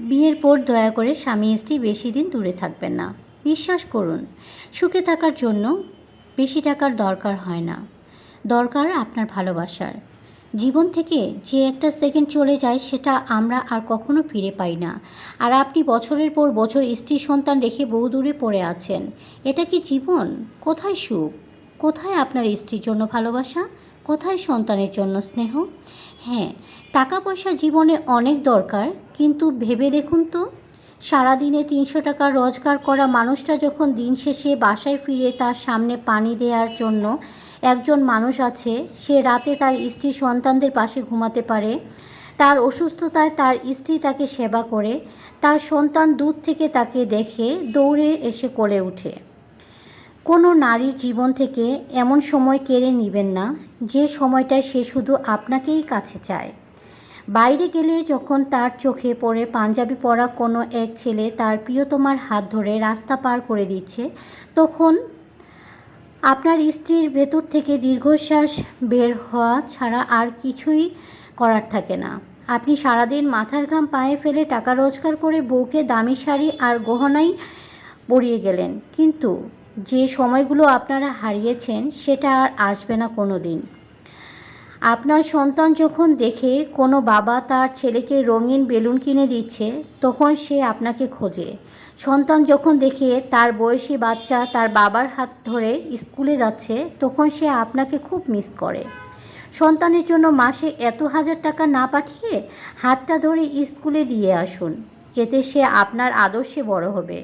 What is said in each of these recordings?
বিয়ের পর দয়া করে স্বামী স্ত্রী বেশি দিন দূরে থাকবেন না। বিশ্বাস করুন, সুখে থাকার জন্য বেশি টাকার দরকার হয় না। দরকার আপনার ভালোবাসার। জীবন থেকে যে একটা সেকেন্ড চলে যায় সেটা আমরা আর কখনো ফিরে পাই না। আর আপনি বছরের পর বছর স্ত্রী সন্তান রেখে বহু দূরে পড়ে আছেন, এটা কি জীবন? কোথায় সুখ? কোথায় আপনার স্ত্রীর জন্য ভালোবাসা? কোথায় সন্তানের জন্য স্নেহ? হ্যাঁ টাকা পয়সা জীবনে অনেক দরকার, কিন্তু ভেবে দেখুন তো। সারাদিনে তিনশো টাকা রোজগার করা মানুষটা যখন দিন শেষে বাসায় ফিরে তার সামনে পানি দেওয়ার জন্য একজন মানুষ আছে, সে রাতে তার স্ত্রী সন্তানদের পাশে ঘুমাতে পারে, তার অসুস্থতায় তার স্ত্রী তাকে সেবা করে, তার সন্তান দূর থেকে তাকে দেখে দৌড়ে এসে কোলে ওঠে। কোনো নারীর জীবন থেকে এমন সময় কেড়ে নেবেন না, যে সময়টায় সে শুধু আপনাকেই কাছে চায়। বাইরে গেলে যখন তার চোখে পড়ে পাঞ্জাবি পরা কোনো এক ছেলে তার প্রিয়তমার হাত ধরে রাস্তা পার করে দিচ্ছে, তখন আপনার স্ত্রীর ভেতর থেকে দীর্ঘশ্বাস বের হওয়া ছাড়া আর কিছুই করার থাকে না। আপনি সারাদিন মাথার ঘাম পায়ে ফেলে টাকা রোজগার করে বউকে দামি শাড়ি আর গহনাই পরিয়ে গেলেন। কিন্তু যে সময়গুলো আপনারা হারিয়েছেন, সেটা আর আসবে না কোনো দিন আপনার সন্তান যখন দেখে কোনো বাবা তার ছেলেকে রঙিন বেলুন কিনে দিচ্ছে, তখন সে আপনাকে খোঁজে। সন্তান যখন দেখে তার বয়সী বাচ্চা তার বাবার হাত ধরে স্কুলে যাচ্ছে, তখন সে আপনাকে খুব মিস করে। সন্তানের জন্য মাসে এত হাজার টাকা না পাঠিয়ে হাতটা ধরে স্কুলে দিয়ে আসুন। এতে সে আপনার আদর্শে বড় হবে।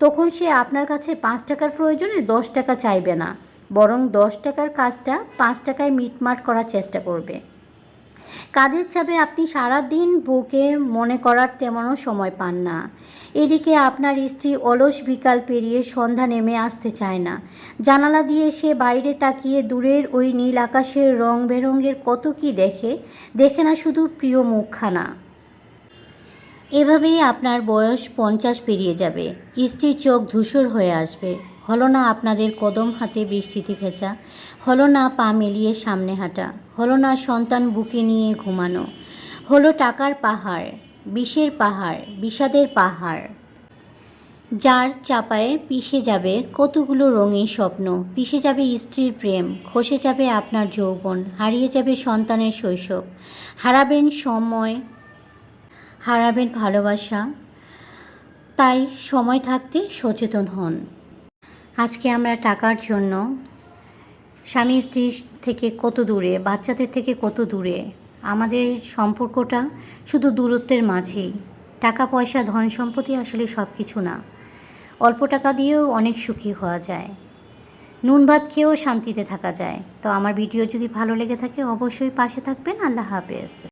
তখন সে আপনার কাছে পাঁচ টাকার প্রয়োজনে দশ টাকা চাইবে না, বরং দশ টাকার কাজটা পাঁচ টাকায় মিটমাট করার চেষ্টা করবে। কাজের চাপে আপনি সারা দিন বউকে মনে করার তেমনও সময় পান না। এদিকে আপনার স্ত্রী অলস বিকাল পেরিয়ে সন্ধ্যা নেমে আসতে চায় না। জানালা দিয়ে সে বাইরে তাকিয়ে দূরের ওই নীল আকাশের রং বেরঙের কত কি দেখে দেখে না শুধু প্রিয় মুখখানা। এভাবেই আপনার বয়স পঞ্চাশ পেরিয়ে যাবে। স্ত্রীর চোখ ধূসর হয়ে আসবে। হলো না আপনাদের কদম হাতে বৃষ্টিতে ভেজা। হলো না পা মিলিয়ে সামনে হাঁটা। হলো না সন্তান বুকে নিয়ে ঘুমানো। হলো টাকার পাহাড়, বিষের পাহাড়, বিষাদের পাহাড়। যার চাপায় পিষে যাবে কতগুলো রঙিন স্বপ্ন। পিষে যাবে স্ত্রীর প্রেম। খসে যাবে আপনার যৌবন। হারিয়ে যাবে সন্তানের শৈশব। হারাবেন সময় হারাবেন ভালোবাসা। তাই সময় থাকতে সচেতন হন। আজকে আমরা টাকার জন্য স্বামী স্ত্রী থেকে কত দূরে, বাচ্চাদের থেকে কত দূরে, আমাদের সম্পর্কটা শুধু দূরত্বের মাঝেই। টাকা, পয়সা, ধন সম্পত্তি আসলে সব কিছু না। অল্প টাকা দিয়েও অনেক সুখী হওয়া যায়। নুন ভাত খেয়েও শান্তিতে থাকা যায়। তো আমার ভিডিও যদি ভালো লেগে থাকে অবশ্যই পাশে থাকবেন। আল্লাহ হাফেজ।